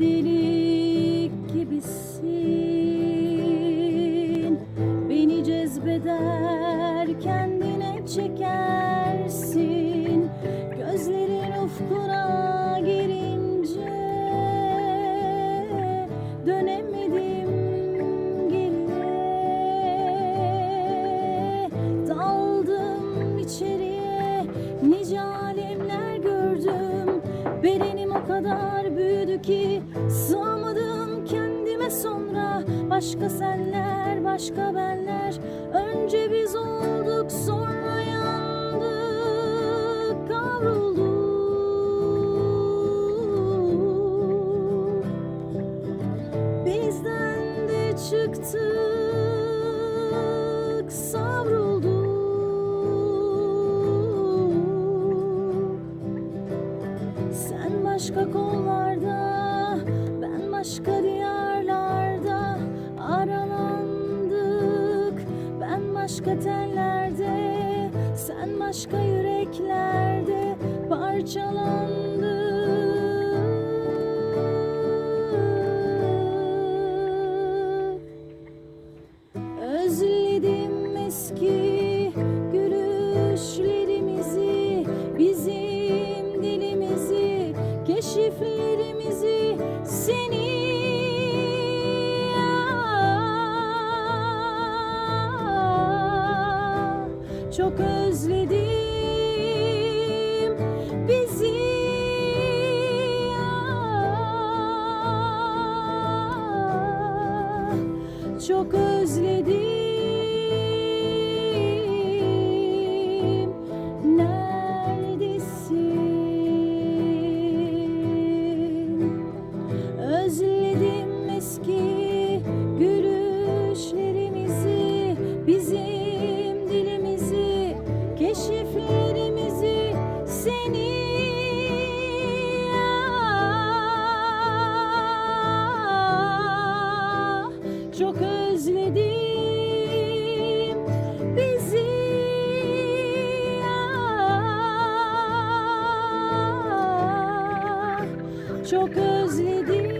delik gibisin. Beni cezbeder kendine çekersin kadar büyüdü ki sığamadım kendime sonra. Başka senler başka benler. Önce biz olduk sonra yandık kavrulduk Bizden de çıktık başka kollarda ben başka diyarlarda Aralandık. Ben başka tellerde Sen başka yüreklerde parçalandık keşiflerimizi Seni çok özledim bizi çok özledim Özledim eski gülüşlerimizi Bizim dilimizi, keşiflerimizi Seni çok özledim bizi. Çok özledim